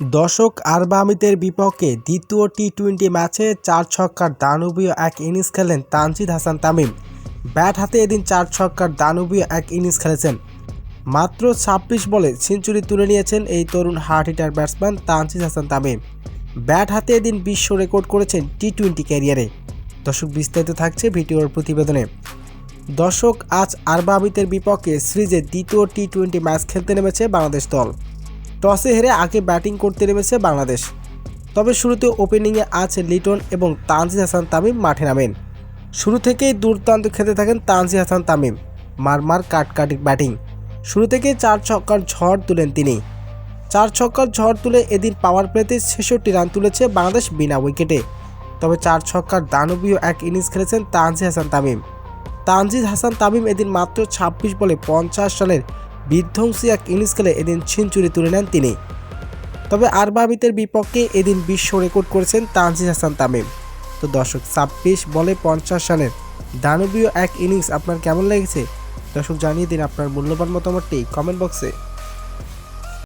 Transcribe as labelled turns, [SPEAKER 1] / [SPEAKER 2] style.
[SPEAKER 1] দর্শক আরবামিতের বিপক্ষে দ্বিতীয় টি টোয়েন্টি ম্যাচে চার ছক্কার দানবীয় এক ইনিংস খেলেন তানজিদ হাসান তামিম। ব্যাট হাতে এদিন চার ছক্কার দানবীয় এক ইনিংস খেলেছেন। মাত্র ছাব্বিশ বলে সেঞ্চুরি তুলে নিয়েছেন এই তরুণ hard hitter batsman Tanzid Hasan Tamim. Bat হাতে এদিন বিশ্ব রেকর্ড করেছেন টি টোয়েন্টি ক্যারিয়ারে। দর্শক বিস্তারিত থাকছে ভিডিওর প্রতিবেদনে। দর্শক, আজ আরবামিতের বিপক্ষে সিরিজে দ্বিতীয় টি টোয়েন্টি ম্যাচ খেলতে নেমেছে বাংলাদেশ দল। টসে হেরে আগে ব্যাটিং করতে নেমেছে বাংলাদেশ। তবে শুরুতে ওপেনিংয়ে আছে লিটন এবং তানজিদ হাসান তামিম মাঠে নামেন। শুরু থেকেই দুর্দান্ত খেতে থাকেন তানজি হাসান তামিম, মারমার কাটকাটি ব্যাটিং। শুরু থেকেই চার ছক্কার ঝড় তুলেন তিনি। চার ছক্কার ঝড় তুলে এদিন পাওয়ার প্লেতে ছেষট্টি রান তুলেছে বাংলাদেশ বিনা উইকেটে। তবে চার ছক্কার দানবীয় এক ইনিংস খেলেছেন তানজিদ হাসান তামিম। তানজিদ হাসান তামিম এদিন মাত্র ছাব্বিশ বলে পঞ্চাশ রানের বিধ্বংসী এক ইনিংস খেলে এদিন সেঞ্চুরি তুলে নেন তিনি। তবে আরবাবিতের বিপক্ষে এদিন বিশ্ব রেকর্ড করেছেন তানজিদ হাসান তামিম। তো দর্শক, ছাব্বিশ বলে পঞ্চাশ রানের দানবীয় এক ইনিংস আপনার কেমন লেগেছে? দর্শক, জানিয়ে দিন আপনার মূল্যবান মতামতটি কমেন্ট বক্সে।